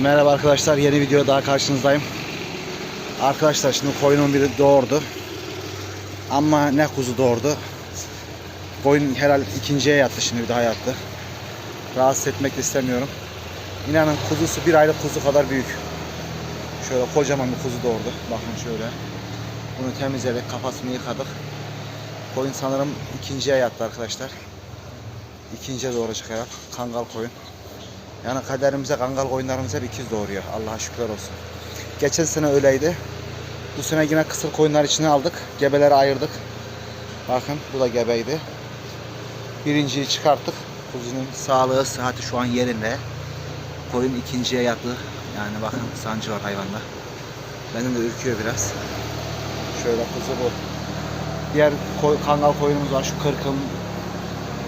Merhaba arkadaşlar yeni video daha karşınızdayım. Arkadaşlar şimdi koyunun biri doğurdu. Ama ne kuzu doğurdu. Koyun herhalde ikinciye yattı şimdi bir daha yattı. Rahatsız etmek istemiyorum. İnanın kuzusu bir aylık kuzu kadar büyük. Şöyle kocaman bir kuzu doğurdu. Bakın şöyle. Bunu temizledik, kafasını yıkadık. Koyun sanırım ikinciye yattı arkadaşlar. İkinciye doğuracak herhalde. Kangal koyun. Yani kaderimize kangal koyunlarımız hep ikiz doğuruyor. Allah'a şükürler olsun. Geçen sene öyleydi. Bu sene yine kısır koyunlar içine aldık. Gebeleri ayırdık. Bakın bu da gebeydi. Birinciyi çıkarttık. Kuzunun sağlığı, sıhhati şu an yerinde. Koyun ikinciye yattı. Yani bakın sancı var hayvanda. Benim de ürküyor biraz. Şöyle kuzu bu. Diğer koy, kangal koyunumuz var. Şu kırkım,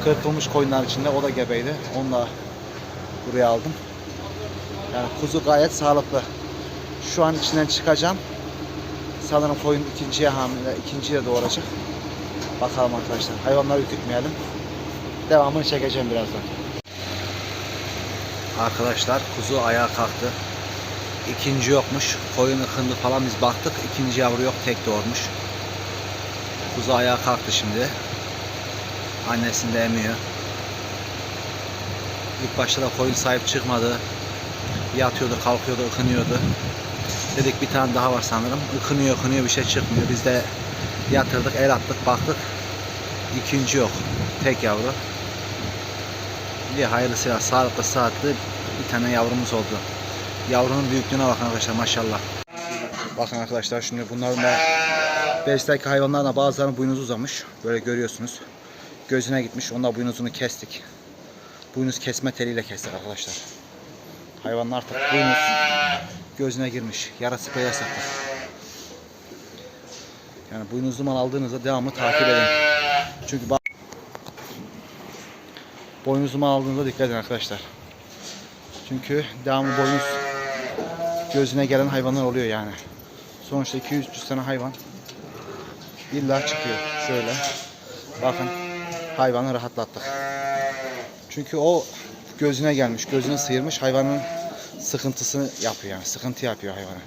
kırpılmış koyunlar içinde. O da gebeydi. Onu da buraya aldım. Yani kuzu gayet sağlıklı. Şu an içinden çıkacağım. Sanırım koyun ikinciye hamile, ikinciye doğuracak. Bakalım arkadaşlar. Hayvanları ürkütmeyelim. Devamını çekeceğim birazdan. Arkadaşlar kuzu ayağa kalktı. İkinci yokmuş. Koyun ıkındı falan biz baktık. İkinci yavru yok. Tek doğurmuş. Kuzu ayağa kalktı şimdi. Annesini de emiyor. İlk başta da koyun sahip çıkmadı. Yatıyordu, kalkıyordu, ıkınıyordu. Dedik bir tane daha var sanırım. Ikınıyor, ıkınıyor bir şey çıkmıyor. Biz de yatırdık, el attık, baktık. İkinci yok. Tek yavru. Bir hayırlısıyla sağlıklı saatli bir tane yavrumuz oldu. Yavrunun büyüklüğüne bakın arkadaşlar maşallah. Bakın arkadaşlar şimdi bunların da besleki hayvanların da bazılarının boynuzu uzamış. Böyle görüyorsunuz. Gözüne gitmiş. Onda boynuzunu kestik. Boynuz kesme teliyle kestik arkadaşlar. Hayvanlar artık boynuz gözüne girmiş. Yara sprey yasaklı. Yani boynuzlu mal aldığınızda devamlı takip edin. Çünkü boynuzlu mal aldığınızda dikkat edin arkadaşlar. Çünkü devamlı boynuz gözüne gelen hayvanlar oluyor yani. Sonuçta 200-300 tane hayvan illa çıkıyor. Şöyle. Bakın hayvanı rahatlattık. Çünkü o gözüne gelmiş, gözünü sıyırmış hayvanın sıkıntısını yapıyor yani. Sıkıntı yapıyor hayvana.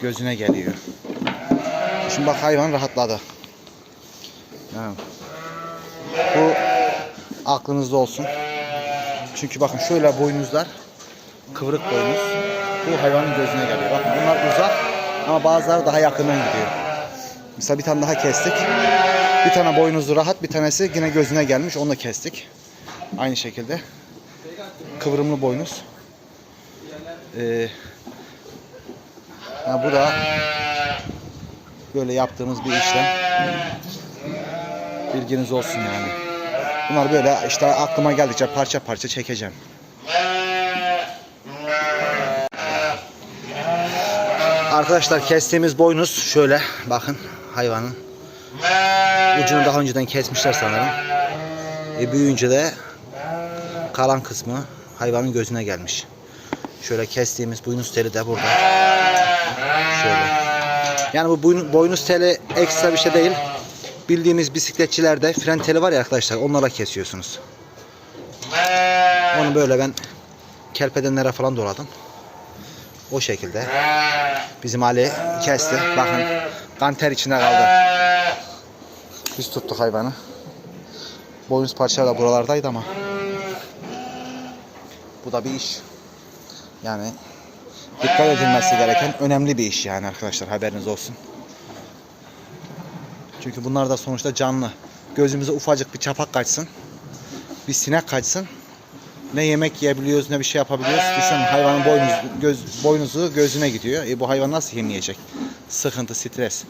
Gözüne geliyor. Şimdi bak hayvan rahatladı. Bu aklınızda olsun. Çünkü bakın şöyle boynuzlar kıvrık boynuz. Bu hayvanın gözüne geliyor. Bakın bunlar uzak ama bazıları daha yakından gidiyor. Mesela bir tane daha kestik. Bir tane boynuzlu rahat, bir tanesi yine gözüne gelmiş. Onu da kestik. Aynı şekilde. Kıvrımlı boynuz. Ee, ha bu da böyle yaptığımız bir işlem. Bilginiz olsun yani. Bunlar böyle işte aklıma geldikçe parça parça çekeceğim. Arkadaşlar kestiğimiz boynuz şöyle bakın hayvanın ucunu daha önceden kesmişler sanırım. E, büyüyünce de kalan kısmı hayvanın gözüne gelmiş. Şöyle kestiğimiz boynuz teli de burada. Şöyle. Yani bu boynu- boynuz teli ekstra bir şey değil. Bildiğimiz bisikletçilerde fren teli var ya arkadaşlar onlara kesiyorsunuz. Onu böyle ben kelpedenlere falan doladım. O şekilde. Bizim Ali kesti. Bakın kan ter içinde kaldı. Biz tuttuk hayvanı. Boynuz parçaları da buralardaydı ama. Bu da bir iş. Yani dikkat edilmesi gereken önemli bir iş yani arkadaşlar haberiniz olsun. Çünkü bunlar da sonuçta canlı. Gözümüze ufacık bir çapak kaçsın. Bir sinek kaçsın. Ne yemek yiyebiliyoruz ne bir şey yapabiliyoruz. Düşünün hayvanın boynuz, göz, boynuzu gözüne gidiyor. E bu hayvan nasıl yem yiyecek? Sıkıntı, stres.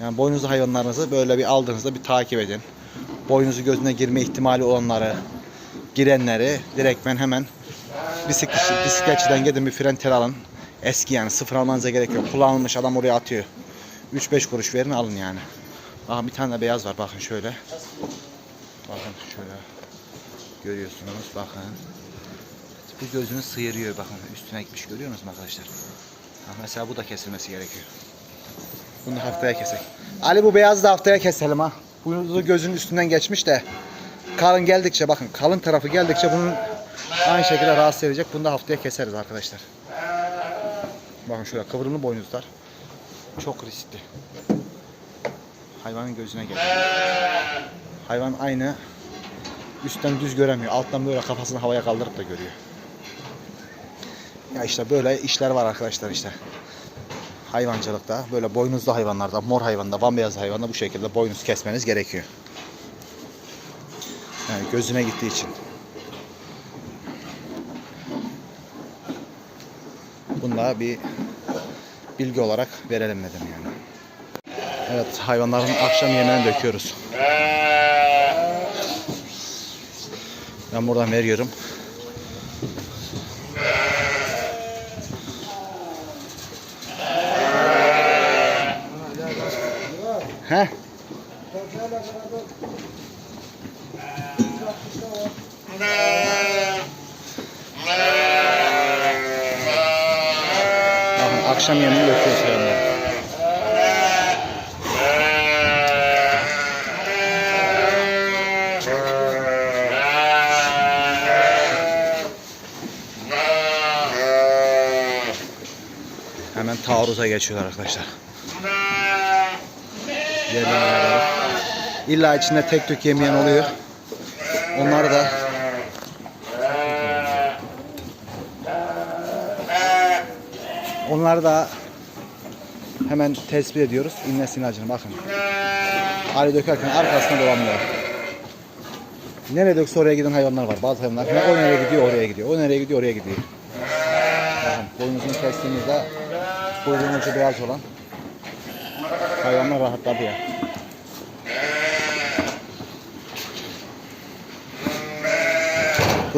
Yani boynuzlu hayvanlarınızı böyle bir aldığınızda bir takip edin. Boynuzu gözüne girme ihtimali olanları, girenleri direktmen hemen bisiklet, bisikletçiden gidin bir fren tel alın. Eski yani sıfır almanıza gerek yok. Kullanılmış adam oraya atıyor. 3-5 kuruş verin alın yani. Aha bir tane de beyaz var bakın şöyle. Bakın şöyle. Görüyorsunuz bakın. Bu gözünü sıyırıyor bakın. Üstüne gitmiş görüyor musunuz arkadaşlar? Ha, mesela bu da kesilmesi gerekiyor. Bunu haftaya kesek. Ali bu beyazı da haftaya keselim ha. Bu gözünün üstünden geçmiş de kalın geldikçe bakın kalın tarafı geldikçe bunun Aynı şekilde rahatsız edecek. Bunu da haftaya keseriz arkadaşlar. Bakın şöyle kıvrımlı boynuzlar. Çok riskli. Hayvanın gözüne geliyor. Hayvan aynı üstten düz göremiyor. Alttan böyle kafasını havaya kaldırıp da görüyor. Ya işte böyle işler var arkadaşlar işte. Hayvancılıkta böyle boynuzlu hayvanlarda, mor hayvanda, bambeyaz hayvanda bu şekilde boynuz kesmeniz gerekiyor. Yani gözüne gittiği için. Bunda bir bilgi olarak verelim dedim yani. Evet hayvanların akşam yemeğini döküyoruz. Ben buradan veriyorum. He? Akşam yemeğini döküyoruz hayvanlara. Hemen taarruza geçiyorlar arkadaşlar. Yerlerine. İlla içinde tek tük yemeyen oluyor. Onları da Onları da hemen tespit ediyoruz. İnne acını bakın. Ali dökerken arkasına dolanıyor. Nereye dökse oraya giden hayvanlar var. Bazı hayvanlar o nereye gidiyor oraya gidiyor. O nereye gidiyor oraya gidiyor. Bakın boynuzunu kestiğimizde ucu beyaz olan hayvanlar rahatladı ya.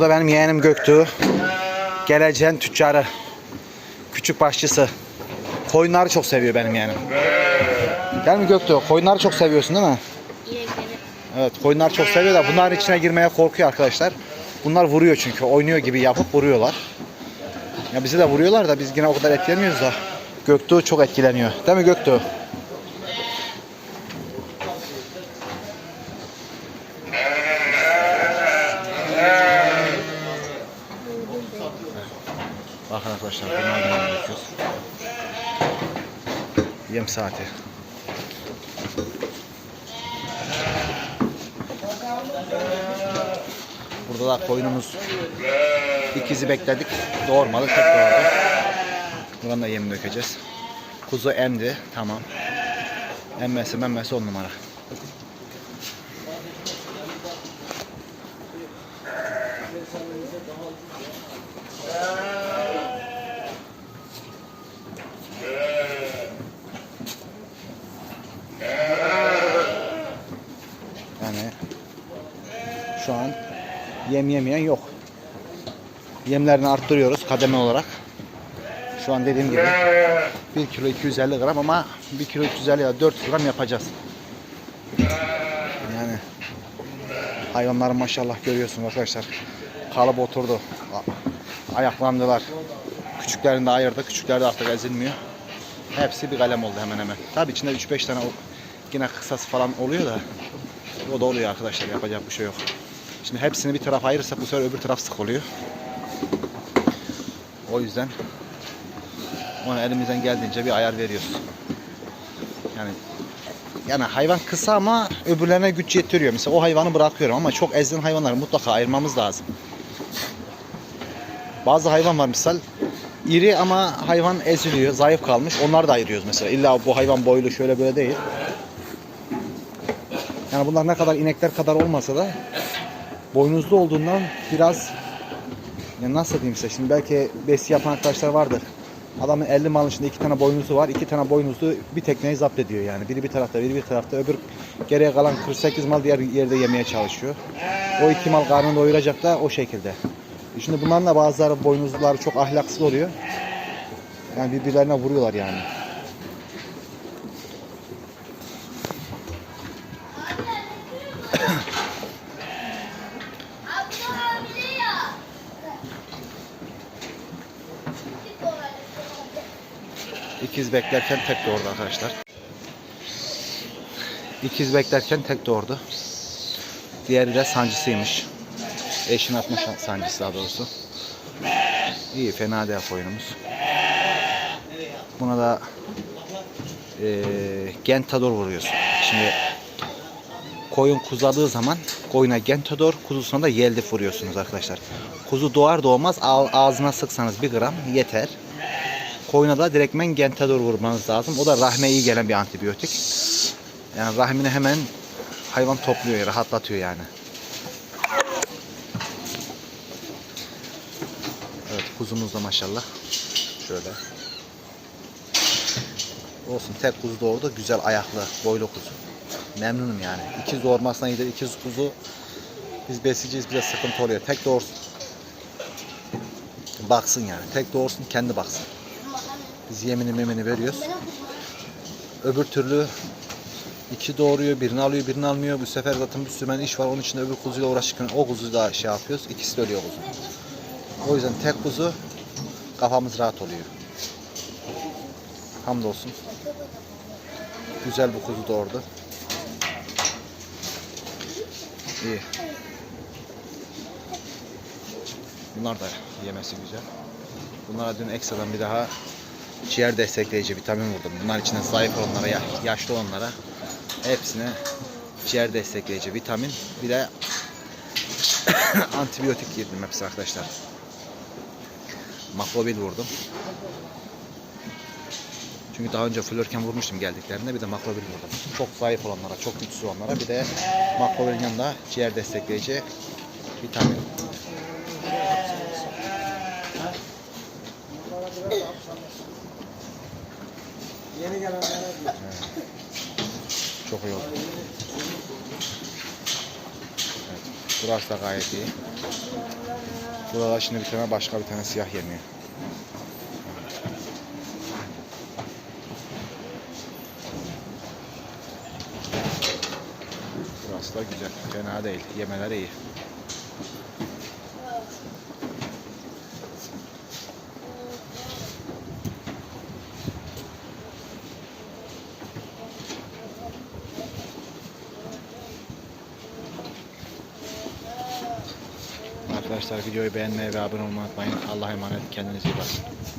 Bu da benim yeğenim Göktuğ. Geleceğin tüccarı. Küçük başçısı. Koyunları çok seviyor benim yeğenim. Değil mi Göktuğ? Koyunları çok seviyorsun değil mi? Evet koyunlar çok seviyor da bunların içine girmeye korkuyor arkadaşlar. Bunlar vuruyor çünkü. Oynuyor gibi yapıp vuruyorlar. Ya bizi de vuruyorlar da biz yine o kadar etkilemiyoruz da. Göktuğ çok etkileniyor. Değil mi Göktuğ? Bakın arkadaşlar bunlar da yapıyoruz. Yem saati. Burada da koyunumuz ikizi bekledik. Doğurmadı. Tek doğurdu. Buradan da yem dökeceğiz. Kuzu emdi. Tamam. Emmesi memmesi on numara. Yani şu an yem yemeyen yok. Yemlerini arttırıyoruz kademe olarak. Şu an dediğim gibi 1 kilo 250 gram ama 1 kilo 350 ya 400 gram yapacağız. Yani hayvanların maşallah görüyorsunuz arkadaşlar. Kalıp oturdu. Ayaklandılar. Küçüklerini de ayırdı. Küçükler de artık ezilmiyor. Hepsi bir kalem oldu hemen hemen. Tabii içinde 3-5 tane yine kısası falan oluyor da o da oluyor arkadaşlar yapacak bir şey yok. Şimdi hepsini bir taraf ayırırsak bu sefer öbür taraf sık oluyor. O yüzden ona elimizden geldiğince bir ayar veriyoruz. Yani yani hayvan kısa ama öbürlerine güç yetiriyor. Mesela o hayvanı bırakıyorum ama çok ezilen hayvanları mutlaka ayırmamız lazım. Bazı hayvan var misal iri ama hayvan eziliyor, zayıf kalmış. Onları da ayırıyoruz mesela. İlla bu hayvan boylu şöyle böyle değil. Yani bunlar ne kadar inekler kadar olmasa da boynuzlu olduğundan biraz ya nasıl diyeyim size şimdi belki besi yapan arkadaşlar vardır. Adamın 50 malın içinde iki tane boynuzlu var. iki tane boynuzlu bir tekneyi zapt ediyor yani. Biri bir tarafta, biri bir tarafta. Öbür geriye kalan 48 mal diğer yerde yemeye çalışıyor. O iki mal karnını doyuracak da o şekilde. Şimdi bunların da bazıları boynuzluları çok ahlaksız oluyor. Yani birbirlerine vuruyorlar yani. Beklerken tek doğurdu arkadaşlar. İkiz beklerken tek doğurdu. Diğeri de sancısıymış. Eşin atma şan- sancısı daha doğrusu. İyi fena değil koyunumuz. Buna da eee gentador vuruyorsun. Şimdi koyun kuzadığı zaman koyuna gentador, kuzusuna da yeldif vuruyorsunuz arkadaşlar. Kuzu doğar doğmaz ağ- ağzına sıksanız bir gram yeter. Koyuna da direktmen gentador vurmanız lazım. O da rahme iyi gelen bir antibiyotik. Yani rahmini hemen hayvan topluyor, rahatlatıyor yani. Evet kuzumuz da maşallah. Şöyle. Olsun tek kuzu doğurdu. Güzel ayaklı, boylu kuzu. Memnunum yani. İkiz doğurmasına iyidir. İkiz kuzu biz besleyeceğiz bize sıkıntı oluyor. Tek doğursun. Baksın yani. Tek doğursun kendi baksın. Biz yemini memini veriyoruz. Öbür türlü iki doğuruyor, birini alıyor, birini almıyor. Bu sefer zaten bir sürü iş var. Onun için öbür kuzuyla uğraşırken o kuzuyu da şey yapıyoruz. İkisi de ölüyor kuzu. O yüzden tek kuzu kafamız rahat oluyor. Hamdolsun. Güzel bir kuzu doğurdu. İyi. Bunlar da yemesi güzel. Bunlara dün ekstradan bir daha ciğer destekleyici vitamin vurdum. Bunlar içinde zayıf olanlara, ya- yaşlı olanlara hepsine ciğer destekleyici vitamin bir de antibiyotik girdim hepsi arkadaşlar. Makrobil vurdum. Çünkü daha önce flörken vurmuştum geldiklerinde bir de makrobil vurdum. Çok zayıf olanlara, çok güçsüz olanlara bir de makrobilin yanında ciğer destekleyici vitamin. Yeni gelenlere. Çok iyi oldu. Evet. Burası da gayet iyi. Burada şimdi bir tane başka bir tane siyah yemiyor. Burası da güzel. Fena değil. Yemeleri iyi. Arkadaşlar videoyu beğenmeyi ve abone olmayı unutmayın. Allah'a emanet. Kendinize iyi bakın.